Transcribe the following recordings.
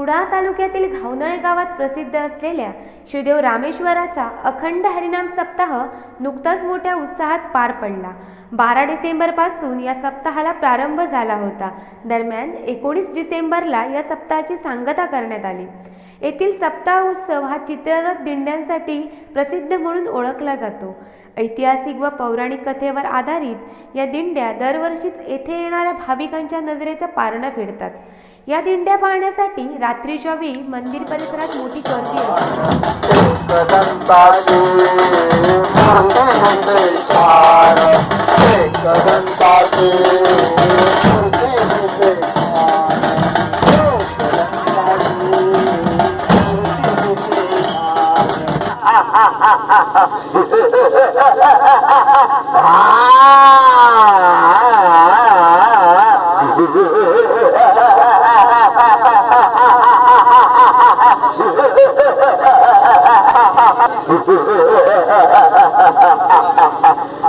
कुडाळ तालुक्यातील घावनळे गावात प्रसिद्ध असलेल्या श्रीदेव रामेश्वराचा अखंड हरिनाम सप्ताह नुकताच मोठ्या उत्साहात पार पडला. बारा डिसेंबरपासून या सप्ताहाला प्रारंभ झाला होता. दरम्यान एकोणीस डिसेंबरला या सप्ताहाची सांगता करण्यात आली. येथील सप्ताह उत्सव हा चित्ररथ दिंड्यांसाठी प्रसिद्ध म्हणून ओळखला जातो. ऐतिहासिक व पौराणिक कथेवर आधारित या दिंड्या दरवर्षीच येथे येणाऱ्या भाविकांच्या नजरेचं पारणं फेडतात. या दिंड्या पाहण्यासाठी रात्रीच्या वेळी मंदिर परिसरात मोठी गर्दी असते.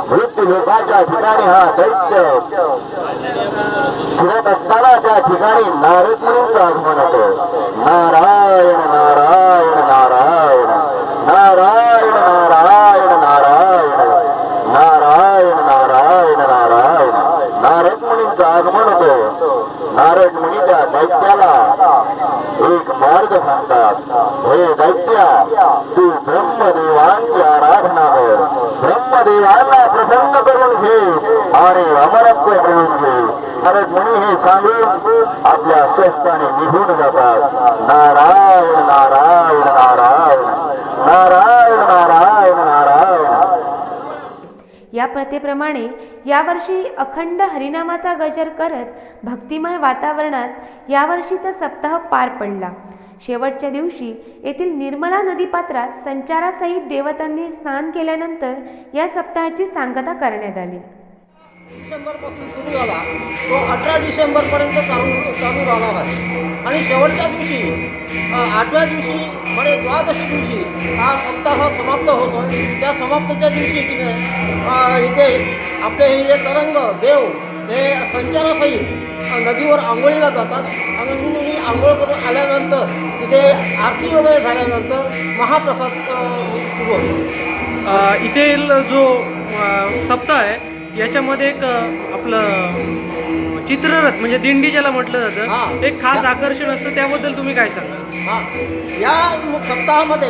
मृत्यू लोकांच्या ठिकाणी हा दैत्य फिरत असताना त्या ठिकाणी नारद मुनींचं आगमन होतं नारायण नारायण नारायण नारायण नारायण नारायण नारायण नारायण नारायण नारद मुनींचं आगमन होतो नारद मुनीच्या दैत्याला एक मार्ग सांगतात. हे दैत्या तू ब्रह्मदेवांची आराधना कर. ब्रह्मदेवांना प्रसन्न करून घे आणि अमरत्व करून घे. नारद मुनी हे सांगून आपल्या स्वस्थाने निघून जातात. नारायण नारायण नारायण. नारायण नारायण नारायण. या प्रथेप्रमाणे यावर्षी अखंड हरिनामाचा गजर करत भक्तिमय वातावरणात यावर्षीचा सप्ताह पार पडला. शेवटच्या दिवशी येथील निर्मला नदीपात्रात संचारासहित देवतांनी स्नान केल्यानंतर या सप्ताहाची सांगता करण्यात आली. डिसेंबरपासून सुरू झाला. तो अठरा डिसेंबरपर्यंत चालू चालू राहणार आहे. आणि शेवटच्या दिवशी आठव्या दिवशी म्हणजे द्वादशी दिवशी हा सप्ताह समाप्त होतो. त्या समाप्तच्या दिवशी की इथे आपले हे जे तरंग देव हे संचारासहित नदीवर आंघोळीला जातात. आणि ही आंघोळ करून आल्यानंतर तिथे आरती वगैरे झाल्यानंतर महाप्रसाद सुरू होतो. इथे जो सप्ताह आहे याच्यामध्ये एक आपलं चित्ररथ म्हणजे दिंडी ज्याला म्हटलं हा. जातं एक खास आकर्षण असतं. त्याबद्दल तुम्ही काय सांगाल? हा. या सप्ताहामध्ये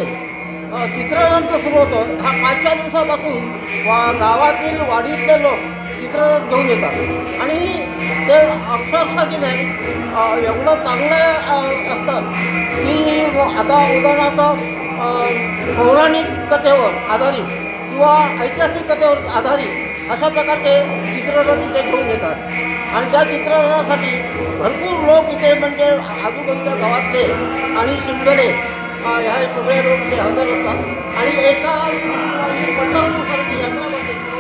चित्ररथ सुरू होतो. हा पाचव्या दिवसापासून वा गावातील वाडीतले लोक चित्ररथ घेऊन येतात. आणि ते अक्षरशः की नाही एवढं चांगलं असतात की आता उदाहरणार्थ पौराणिक कथेवर आधारित किंवा ऐतिहासिक कथेवर आधारित अशा प्रकारचे चित्ररथ इथे घेऊन येतात आणि त्या चित्ररथासाठी भरपूर लोक इथे म्हणजे आजूबाजूच्या गावातले आणि शिंदडे ह्या सगळे लोक इथे हजर असतात आणि एका पंधरा यात्रा